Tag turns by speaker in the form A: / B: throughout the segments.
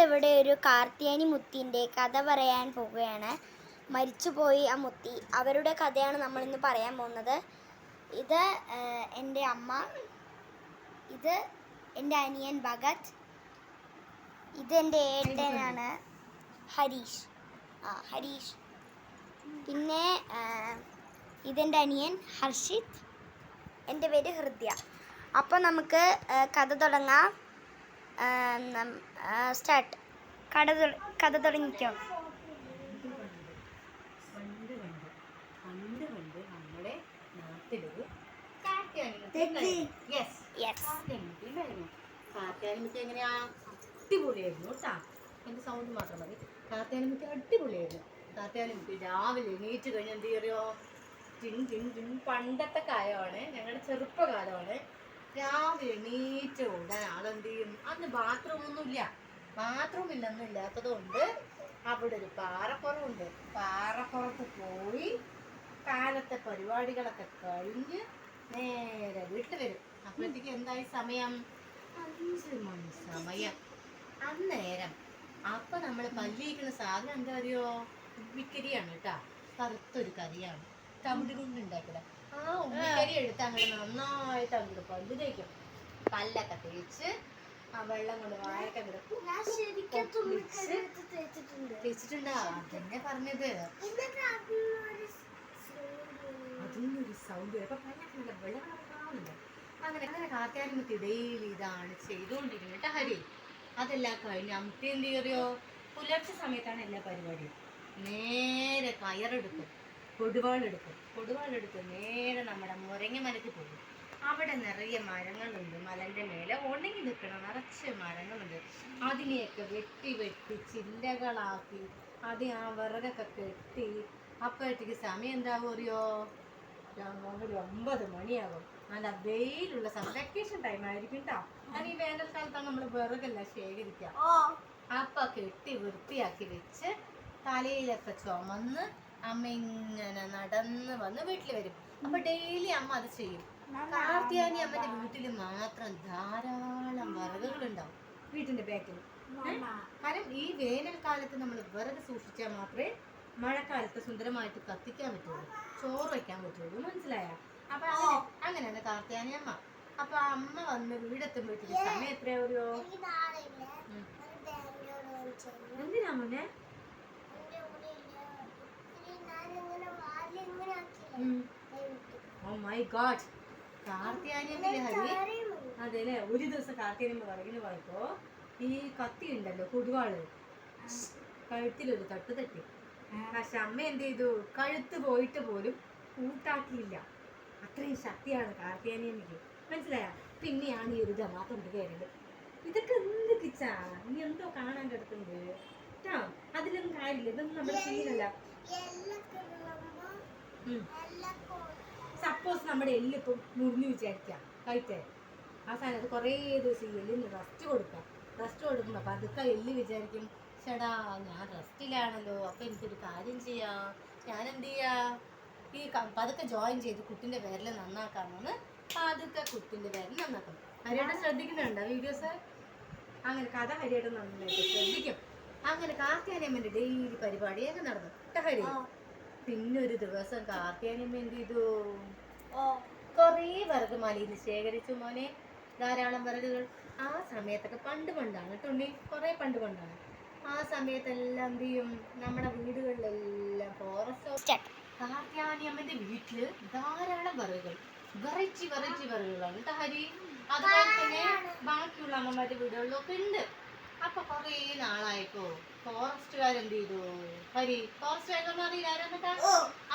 A: നമ്മളിവിടെ ഒരു കാർത്തിയാനി മുത്തിന്റെ കഥ പറയാൻ പോവുകയാണ്. മരിച്ചുപോയി ആ മുത്തി. അവരുടെ കഥയാണ് നമ്മളിന്ന് പറയാൻ പോകുന്നത്. ഇത് എന്റെ അമ്മ ഇത് എന്റെ അനിയൻ ഭഗത് ഇത് എന്റെ ഏട്ടനാണ് ഹരീഷ്. ആ ഹരീഷ്. പിന്നെ ഇതെന്റെ അനിയൻ ഹർഷിത്. എന്റെ പേര് ഹൃദ്യ. അപ്പോൾ നമുക്ക് കഥ തുടങ്ങാം. സ്റ്റാർട്ട് കഥ തുട- കഥ തുടങ്ങിക്കോ.
B: എങ്ങനെയാ? അടിപൊളിയായിരുന്നു കേട്ടാ. എന്റെ സൗണ്ട് മാത്രം മതി. കാറ്റാനിമുട്ടി അടിപൊളിയായിരുന്നു. രാവിലെ എണീറ്റ് കഴിഞ്ഞ് എന്ത് ചെയ്യോ ടിൻ ടിൻ ടിൻ. പണ്ടത്തെ കാലമാണ്. ഞങ്ങളുടെ ചെറുപ്പകാലമാണ്. രാവിലെ എണീറ്റ് ഓടാൻ ആളെന്ത് ചെയ്യും അന്ന് ബാത്റൂം ഒന്നുമില്ല ബാത്റൂം ഇല്ലെന്നും ഇല്ലാത്തത് കൊണ്ട് അവിടെ ഒരു പാറപ്പുറമുണ്ട്. പാറപ്പുറത്ത് പോയി കാലത്തെ പരിപാടികളൊക്കെ കഴിഞ്ഞ് നേരെ വീട്ടിൽ വരും. അപ്പോഴത്തേക്ക് എന്തായി സമയം? അഞ്ച് മണി സമയം. അന്നേരം അപ്പൊ നമ്മൾ പല്ലിയിക്കുന്ന സാധനം എന്താ അറിയോ? ഉപ്പിക്കരിയാണ് കേട്ടാ. കറുത്തൊരു കറിയാണ് തമിഴ് കൊണ്ട് ആ ഉമ്മിക്കരി എടുത്ത് അങ്ങനെ നന്നായിട്ട് അങ്ങോട്ട് പല്ല് തേക്കും പല്ലൊക്കെ തേച്ച് ആ വെള്ളം കൊണ്ട് വായൊക്കെ അങ്ങോട്ട് തേച്ചിട്ടുണ്ടാ. അതന്നെ പറഞ്ഞത്. അതിനൊരു സൗണ്ട് അപ്പൊ പല്ലൊക്കെ വെള്ളം വെള്ളമുണ്ട് അങ്ങനെ അങ്ങനെ കാറ്റാരിമുത്തി ഡെയിലി ഇതാണ് ചെയ്തുകൊണ്ടിരുന്നത് കേട്ടോ ഹരി. അതെല്ലാം കഴിഞ്ഞ് അമ്മത്തി എന്ത് ചെയ്യോ? പുലർച്ചെ സമയത്താണ് എല്ലാ പരിപാടിയും. നേരെ കയറെടുക്കും. കൊടുവാളെടുക്കും. കൊടുവാളെടുത്ത് നേരെ നമ്മുടെ മുരങ്ങ മലക്ക് പോകും. അവിടെ നിറയെ മരങ്ങളുണ്ട്. മലന്റെ മേലെ ഉണങ്ങി നിൽക്കണ നിറച്ച് മരങ്ങളുണ്ട്. അതിനെയൊക്കെ വെട്ടി വെട്ടി ചില്ലകളാക്കി അത് ആ വിറകൊക്കെ കെട്ടി അപ്പോഴത്തേക്ക് സമയം എന്താകും അറിയോ? ഒരു ഒമ്പത് മണിയാകും നല്ല വെയിലുള്ള സമയം. വെക്കേഷൻ ടൈം ആയിരിക്കും കേട്ടോ കാരണം ഈ വേനൽക്കാലത്താണ് നമ്മൾ വിറകെല്ലാം ശേഖരിക്കുക. അപ്പൊ കെട്ടി വൃത്തിയാക്കി വെച്ച് തലയിലൊക്കെ ചുമന്ന് അമ്മ ഇങ്ങനെ നടന്ന് വന്ന് വീട്ടിൽ വരും. അപ്പൊ ഡെയിലി അമ്മ അത് ചെയ്യും. കാർത്തിയാനി അമ്മന്റെ വീട്ടിൽ മാത്രം ധാരാളം വിറകുകൾ ഉണ്ടാവും വീട്ടിന്റെ ബാക്കിൽ കാരണം ഈ വേനൽക്കാലത്ത് നമ്മൾ വിറക് സൂക്ഷിച്ചാൽ മാത്രമേ മഴക്കാലത്ത് സുന്ദരമായിട്ട് കത്തിക്കാൻ പറ്റുള്ളൂ. ചോറ് വയ്ക്കാൻ പറ്റുള്ളൂ. മനസ്സിലായ? അപ്പൊ അങ്ങനെ അങ്ങനെയാണ് കാർത്തിയാനി അമ്മ. അപ്പൊ അമ്മ വന്ന് വീടെത്തുമ്പോഴത്തേക്ക് സമയം എത്രയാ ഒരു ഉം. എന്തിനാ മോനെ? ഓ മൈ ഗോഡ് കാർത്തിയാനിയമ്മയിലെ ഹരി. അതെല്ലേ ഒരു ദിവസം കാർത്തിയാനിയമ്മ വിറകിന് പോയപ്പോ ഈ കത്തി ഉണ്ടല്ലോ കുടുവാൾ. കഴുത്തിലൊരു തട്ട് തട്ടി. പക്ഷെ അമ്മ എന്ത് ചെയ്തു? കഴുത്ത് പോയിട്ട് പോലും കൂട്ടാക്കിയില്ല. അത്രയും ശക്തിയാണ് കാർത്തിയാനിയമ്മയ്ക്ക്. മനസ്സിലായ? പിന്നെയാണ് ഈ ഒരു ജമാത്തുണ്ട് കയറിയത് ഇതൊക്കെ എന്ത് കിച്ചാ? നീ എന്തോ കാണാൻ കിടക്കുന്നത് കേട്ടോ അതിലൊന്നും കാര്യമില്ല. ഇതൊന്നും നമ്മുടെ ശീലമല്ല. സപ്പോസ് നമ്മുടെ എല്ല് ഇപ്പം മുറിഞ്ഞു വിചാരിക്കാം കഴിച്ചേ ആ സാധനത്ത് കുറേ ദിവസം എല്ലിന് റെസ്റ്റ് കൊടുക്കാം റെസ്റ്റ് കൊടുക്കുമ്പോൾ അപ്പം അതൊക്കെ എല്ല് വിചാരിക്കും. ചേടാ ഞാൻ റെസ്റ്റിലാണല്ലോ അപ്പം എനിക്കൊരു കാര്യം ചെയ്യാം. ഞാൻ എന്ത് ചെയ്യാ? ഈ പതുക്കെ ജോയിൻ ചെയ്ത് കുട്ടിന്റെ പേരിൽ നന്നാക്കാമെന്ന് പതുക്കെ കുട്ടിന്റെ പേരിൽ നന്നാക്കും. ഹരിയേട്ടൻ ശ്രദ്ധിക്കുന്നുണ്ടോ വീഡിയോസ് അങ്ങനെ കഥ ഹരിയേട്ടൻ നന്നായിട്ട് ശ്രദ്ധിക്കും. അങ്ങനെ കാർത്തിയാനിയമ്മന്റെ ഡെയിലി പരിപാടിയൊക്കെ നടന്നു. കേട്ടോ ഹരി? പിന്നെ ഒരു ദിവസം കാർത്തിയാനിയമ്മ എന്ത് ചെയ്തു? കുറേ വിറക് മലയിൽ ശേഖരിച്ചു മോനെ. ധാരാളം വിറകുകൾ. ആ സമയത്തൊക്കെ പണ്ട് പണ്ടാണ് തുണി കുറേ പണ്ട് പണ്ടാണ്. ആ സമയത്തെല്ലാം എന്ത് ചെയ്യും? നമ്മുടെ വീടുകളിലെല്ലാം ഫോറസ്റ്റ്. കാർത്തിയാനിയമ്മന്റെ വീട്ടിൽ ധാരാളം വിറകുകൾ. വെറൈറ്റി വെറൈറ്റി വിറകുകളാണ് കേട്ടോ ഹരി. അതുപോലെ തന്നെ ബാക്കിയുള്ള അമ്മമാരുടെ വീടുകളിലൊക്കെ ഉണ്ട്. അപ്പൊ കൊറേ നാളായപ്പോ ഫോറസ്റ്റുകാർ എന്ത് ചെയ്തു? ഹരി ഫോറസ്റ്റുകാരെന്ന് അറിയില്ല. ആരാന്നിട്ടാ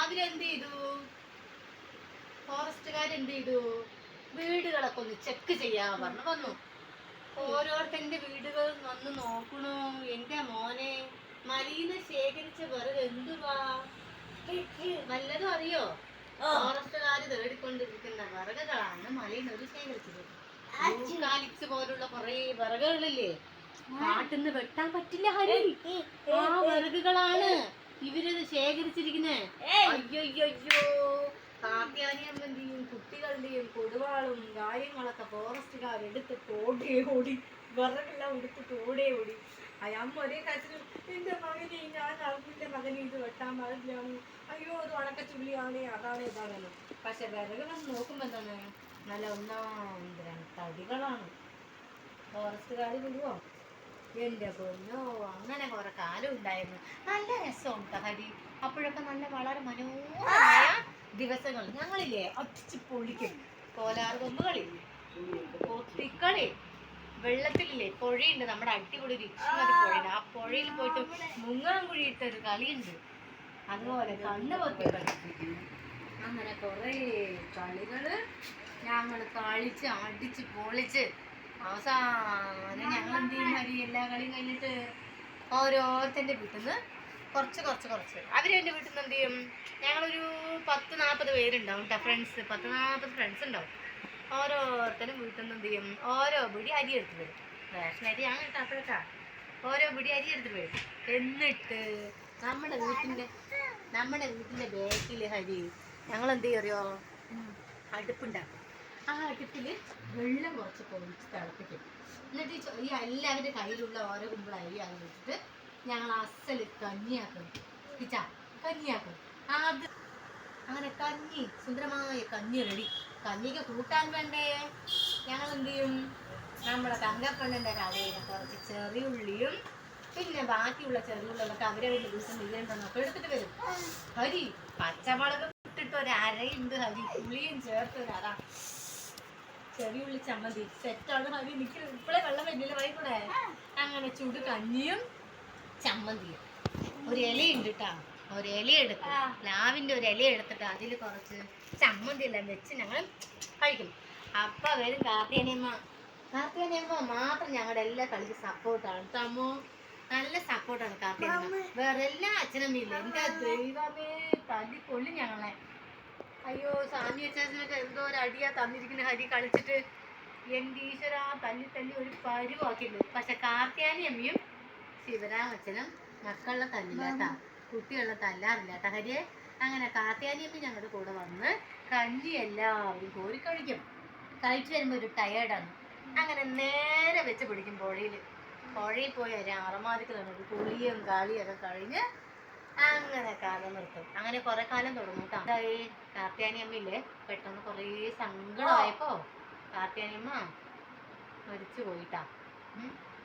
B: അവരെന്ത് ചെയ്തു? ഫോറസ്റ്റുകാരെന്ത് ചെയ്തു? വീടുകളൊക്കെ ഒന്ന് ചെക്ക് ചെയ്യാൻ പറഞ്ഞു വന്നു. ഓരോരുത്തന്റെ വീടുകൾ വന്ന് നോക്കണു. എന്റെ മോനെ മലീന്ന് ശേഖരിച്ച വെറുതെ എന്തുവാ? വല്ലതും അറിയോ? ഫോറസ്റ്റുകാര് തേടിക്കൊണ്ടിരിക്കുന്ന വിറകുകളാണ് മലയിൽ ഒരു ശേഖരിച്ചത് കാലിക്സ് പോലുള്ള കുറെ വിറകുകളില്ലേ? കാട്ടിന്ന് വെട്ടാൻ പറ്റില്ല ഹരി. ആ വിറകുകളാണ് ഇവരത് ശേഖരിച്ചിരിക്കുന്നേ. അയ്യോ അയ്യോ കാർത്തിയാനിയമ്മന്റെയും കുട്ടികളുടെയും കൊടുവാളും കാര്യങ്ങളൊക്കെ ഫോറസ്റ്റുകാർ എടുത്തിട്ട് ഓടി ഓടി വിറകെല്ലാം എടുത്തിട്ട് ഓടേ. ഓടി അയാമ്മ ഒരേ കാര്യത്തിൽ എന്റെ മകനെ ഞാൻ അറിഞ്ഞില്ല മകനെ ഇത് വെട്ടാൻ പാടില്ലാണ് അയ്യോ അത് ഉണക്കച്ചുള്ളിയാണ് അതാണ് ഇതാണല്ലോ. പക്ഷെ വിറക് വന്ന് നോക്കുമ്പോ എന്താണ്? നല്ല ഒന്നാം തടികളാണ്. ഫോറസ്റ്റുകാർ വിടുവോ? എന്റെ പൊന്നോ അങ്ങനെ കുറെ കാലം ഉണ്ടായിരുന്നു. നല്ല രസമുണ്ട് ഹരി. അപ്പോഴൊക്കെ നല്ല വളരെ മനോഹരമായ ദിവസങ്ങൾ. ഞങ്ങളില്ലേ അടിച്ച് പൊളിക്കും. കോലാർ കൊമ്പുകളി കൊത്തിക്കളി വെള്ളത്തിലില്ലേ പുഴയുണ്ട്. നമ്മുടെ അടിപൊളി ഇഷ്ടമതി പുഴയുണ്ട്. ആ പുഴയിൽ പോയിട്ട് മുങ്ങാൻ കുഴിയിട്ട ഒരു കളിയുണ്ട്. അതുപോലെ കണ്ണ് പൊത്തി അങ്ങനെ കുറേ കളികൾ ഞങ്ങൾ കളിച്ച് അടിച്ച് പൊളിച്ച് അവസാനം ഞങ്ങൾ എന്ത് ചെയ്യും ഹരി എല്ലാ കളിയും കഴിഞ്ഞിട്ട് ഓരോരുത്തന്റെ വീട്ടിൽ നിന്ന് കുറച്ച് കുറച്ച് കുറച്ച്. അവർ എന്റെ വീട്ടിൽ നിന്ന് എന്ത് ചെയ്യും ഞങ്ങളൊരു പത്ത് നാൽപ്പത് പേരുണ്ടാവും കേട്ടോ ഫ്രണ്ട്സ് പത്ത് നാൽപ്പത് ഫ്രണ്ട്സ് ഉണ്ടാവും. ഓരോരുത്തരും വീട്ടിൽ നിന്ന് എന്ത് ചെയ്യും ഓരോ പിടി അരി എടുത്ത് വരും. റേഷൻ അരി അങ്ങനെ അപ്പോഴൊക്കെ. ഓരോ പിടി അരി എടുത്തിട്ട് വരും. എന്നിട്ട് നമ്മുടെ വീട്ടിന്റെ നമ്മുടെ വീട്ടിന്റെ ബാക്കിൽ ഹരി ഞങ്ങൾ എന്ത് ചെയ്യറിയോ അടുപ്പുണ്ടാക്കും. ആ അടുപ്പിൽ വെള്ളം കുറച്ച് പൊളിച്ച് തിളപ്പിക്കും. എന്നിട്ട് ഈ ചോ- എല്ലാവരുടെ കയ്യിലുള്ള ഓരോ കുമ്പിൾ അത് വെച്ചിട്ട് ഞങ്ങൾ അസൽ കഞ്ഞിയാക്കും. കിച്ചാ കഞ്ഞിയാക്കും. അത് അങ്ങനെ കഞ്ഞി സുന്ദരമായ കഞ്ഞി റെഡി. കഞ്ഞിക്ക് കൂട്ടാൻ വേണ്ടേ? ഞങ്ങൾ എന്ത് ചെയ്യും? നമ്മുടെ തങ്കപ്പെണ്ണിന്റെ കടയിൽ കുറച്ച് ചെറിയുള്ളിയും പിന്നെ ബാക്കിയുള്ള ചെറിയുള്ളികളൊക്കെ അവരവരുടെ ദിവസം വീഴേണ്ടെന്നൊക്കെ എടുത്തിട്ട് വരും. ഹരി പച്ചമുളക് ഇട്ടിട്ട് ഒരു അരയുണ്ട് ഹരി. പുളിയും ചേർത്ത് ഒരു അര ചെറിയുള്ളി ചമ്മന്തി. സെറ്റാണ് മതി എനിക്ക് ഇപ്പോഴേ വെള്ളം വരുന്നില്ല. വൈകൂടെ അങ്ങനെ ചൂട് കഞ്ഞിയും ചമ്മന്തിയും. ഒരു ഇലയുണ്ട് കേട്ടാ ഒരു ഇല എടുക്കും പ്ലാവിന്റെ ഒരു ഇല എടുത്തിട്ട് അതിൽ കുറച്ച് ചമ്മന്തി എല്ലാം വെച്ച് ഞങ്ങൾ കഴിക്കും. അപ്പൊ വരും കാർത്തിയനിയമ്മ കാർത്തിയനിയമ്മ മാത്രം ഞങ്ങളുടെ എല്ലാ കളിക്ക് സപ്പോർട്ടാണ് തമ്മോ നല്ല സപ്പോർട്ടാണ് കാർത്തിയനിയമ്മ വേറെ എല്ലാ അച്ഛനമ്മയും ഇല്ല? എന്റെ ദൈവമേ. തല്ലി കൊള്ളി ഞങ്ങളെ. അയ്യോ സാമി അച്ചാച്ചനൊക്കെ എന്തോ ഒരു അടിയാ തന്നിരിക്കുന്ന. ഹരി കളിച്ചിട്ട് എന്റെ തല്ലി തല്ലി ഒരു പരുവാക്കിയിട്ടുണ്ട്. പക്ഷെ കാർത്തിയാനിയമ്മയും ശിവരാമച്ചനും മക്കളുടെ തല്ലില്ലാട്ടാ. കുട്ടികളുടെ തല്ലാറില്ലാത്ത ഹരിയെ അങ്ങനെ കാർത്തിയാനിയമ്മ ഞങ്ങളുടെ കൂടെ വന്ന് കഞ്ഞി എല്ലാവരും കോരി കഴിക്കും. കഴിച്ചു വരുമ്പോൾ ഒരു ടയേർഡാണ് അങ്ങനെ നേരെ വെച്ച് പിടിക്കും പുഴയിൽ പുഴയിൽ പോയി ഒരു അറമാതിക്ക് തന്നെ കുളിയും കളിയും ഒക്കെ കഴിഞ്ഞ് അങ്ങനെ കാലം നിർത്തും. അങ്ങനെ കുറെ കാലം തുടങ്ങും കേട്ടോ ഈ കാർത്തിയാനിയമ്മയില്ലേ പെട്ടെന്ന് കുറേ സങ്കടമായപ്പോ അമ്മ മരിച്ചു പോയിട്ടാ.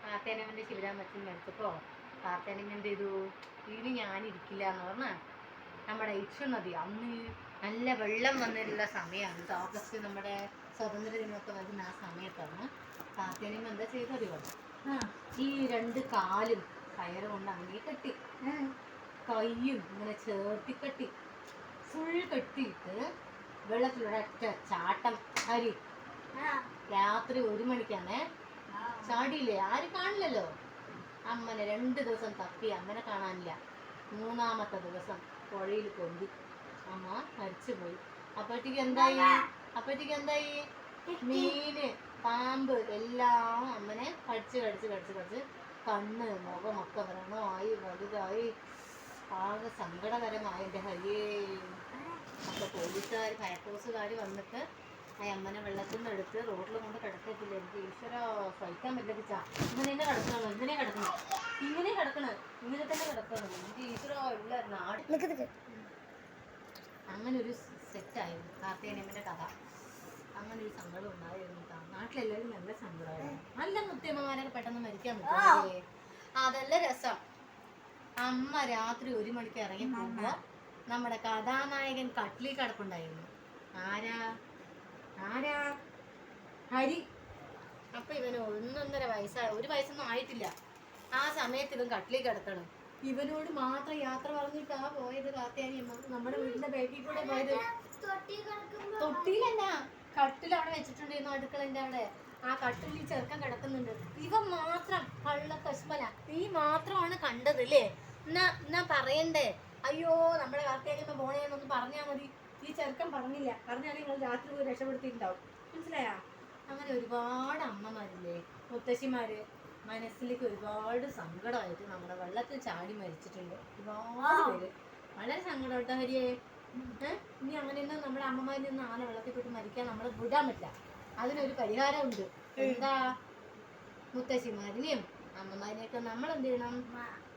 B: കാർത്തിയാനിയമ്മന്റെ ശിവരാമച്ചൻ മരിച്ചപ്പോ കാർത്തിയാനിയമ്മ എന്ത് ചെയ്തു ഇനി ഞാൻ ഇരിക്കില്ല എന്ന് പറഞ്ഞാ നമ്മുടെ ഇച്ചു നദി അന്ന് നല്ല വെള്ളം വന്നിട്ടുള്ള സമയമാണ് ഓഗസ്റ്റ് നമ്മുടെ സ്വതന്ത്ര ദിനമൊക്കെ വരുന്ന ആ സമയത്താണ് കാർത്തിയാനിയമ്മ എന്താ ചെയ്തറിയോ ഈ രണ്ട് കാലും കയറുകൊണ്ട് അങ്ങനെ കെട്ടി. കയ്യും ഇങ്ങനെ ചേർത്തി കെട്ടി ഫുൾ കെട്ടിയിട്ട് വെള്ളത്തിലൊരൊറ്റ ചാട്ടം. അരി. രാത്രി ഒരു മണിക്കാണേ. ചാടിയില്ലേ? ആരും കാണില്ലല്ലോ? അമ്മനെ രണ്ട് ദിവസം തപ്പി അമ്മനെ കാണാനില്ല. മൂന്നാമത്തെ ദിവസം പുഴയിൽ കൊണ്ടി അമ്മ മരിച്ചു പോയി അപ്പോഴത്തേക്ക് എന്തായി? അപ്പോഴത്തേക്ക് എന്തായി? മീന് പാമ്പ് എല്ലാം അമ്മനെ കടിച്ച് കടിച്ച് കടിച്ച് കടിച്ച് കണ്ണ് മുഖമൊക്കെ വ്രണമായി വലുതായി. ആകെ സങ്കടകരമായ. എന്റെ ഹരിയേ അപ്പൊ പോലീസുകാർ ഫയർഫോഴ്സുകാർ വന്നിട്ട് ആ അമ്മനെ വെള്ളത്തിൽ നിന്ന് എടുത്ത് റോഡിൽ കൊണ്ട് കിടക്കത്തില്ല? എനിക്ക് ഈശ്വര സഹിക്കാൻ പറ്റില്ല ഇങ്ങനെ തന്നെ കിടക്കണം ഇങ്ങനെ കിടക്കണം ഇങ്ങനെ കിടക്കണം ഇങ്ങനെ തന്നെ കിടക്കണം എനിക്ക് ഈശ്വര ഇല്ല നാട്. അങ്ങനെ ഒരു സെറ്റായിരുന്നു കാർത്തികേയമ്മന്റെ കഥ. അങ്ങനെ ഒരു സങ്കടം ഉണ്ടായിരുന്നു നാട്ടിലെല്ലാവരും നല്ല സങ്കടമായിരുന്നു. നല്ല മുത്തിയമ്മമാരൊക്കെ പെട്ടെന്ന് മരിക്കാൻ പറ്റും അതല്ല രസം. അമ്മ രാത്രി ഒരു മണിക്ക് ഇറങ്ങി പോകുമ്പോ നമ്മുടെ കഥാനായകൻ കട്ടിലിൽ കിടപ്പുണ്ടായിരുന്നു. ആരാ? ആരാ? ഹരി. അപ്പൊ ഇവന് ഒന്നൊന്നര വയസ്സായ ഒരു വയസ്സൊന്നും ആയിട്ടില്ല. ആ സമയത്ത് ഇവൻ കട്ടിലി കിടക്കണം. ഇവനോട് മാത്രം യാത്ര പറഞ്ഞിട്ടാ പോയത് കാത്തിയാനിയമ്മ നമ്മുടെ വീടിന്റെ ബാക്കിൽ കൂടെ പോയത് തൊട്ടിയിലല്ല. കട്ടിൽ അവിടെ വെച്ചിട്ടുണ്ടായിരുന്നു അടുക്കളന്റെ അവിടെ. ആ കട്ടിലിൽ ചെറുക്കൻ കിടക്കുന്നുണ്ട്. ഇവൻ മാത്രം കള്ള കശ്മല നീ മാത്രമാണ് കണ്ടത് അല്ലേ എന്നാ പറയണ്ടേ? അയ്യോ നമ്മുടെ കാർത്തിയാനിയമ്മ പോണേന്നൊന്ന് പറഞ്ഞാ മതി. ഈ ചെറുക്കൻ പറഞ്ഞില്ല. പറഞ്ഞാൽ നിങ്ങൾ രാത്രി പോയി രക്ഷപ്പെടുത്തിയിട്ടുണ്ടാവും. മനസ്സിലായാ? അങ്ങനെ ഒരുപാട് അമ്മമാരില്ലേ മുത്തശ്ശിമാര്. മനസ്സിലേക്ക് ഒരുപാട് സങ്കടമായിട്ട് നമ്മുടെ വെള്ളത്തിൽ ചാടി മരിച്ചിട്ടുണ്ട്. ഒരുപാട് പേര്. വളരെ സങ്കടമായിട്ട് ഹരിയെ. ഇനി അങ്ങനെയൊന്നും നമ്മുടെ അമ്മമാരിൽ നിന്ന് ആന വെള്ളത്തിൽ പെട്ട് മരിക്കാൻ നമ്മളെ വിടാൻ പറ്റില്ല. അതിനൊരു പരിഹാരമുണ്ട്. എന്താ? മുത്തശ്ശിമാരിനെയും അമ്മമാരിനെയൊക്കെ നമ്മൾ എന്ത് ചെയ്യണം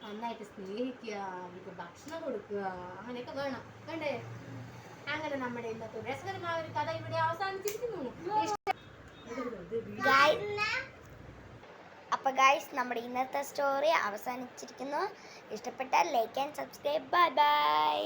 B: നന്നായിട്ട് സ്നേഹിക്കുക അവർക്ക് ഭക്ഷണം കൊടുക്കുക അങ്ങനെയൊക്കെ വേണം. വേണ്ടേ അങ്ങനെ നമ്മുടെ ഇന്നത്തെ രസകരമായ ഒരു കഥ ഇവിടെ അവസാനിച്ചിരിക്കുന്നു.
A: അപ്പൊ ഗായ്സ് നമ്മുടെ ഇന്നത്തെ സ്റ്റോറി അവസാനിച്ചിരിക്കുന്നു. ഇഷ്ടപ്പെട്ടാൽ like and subscribe bye bye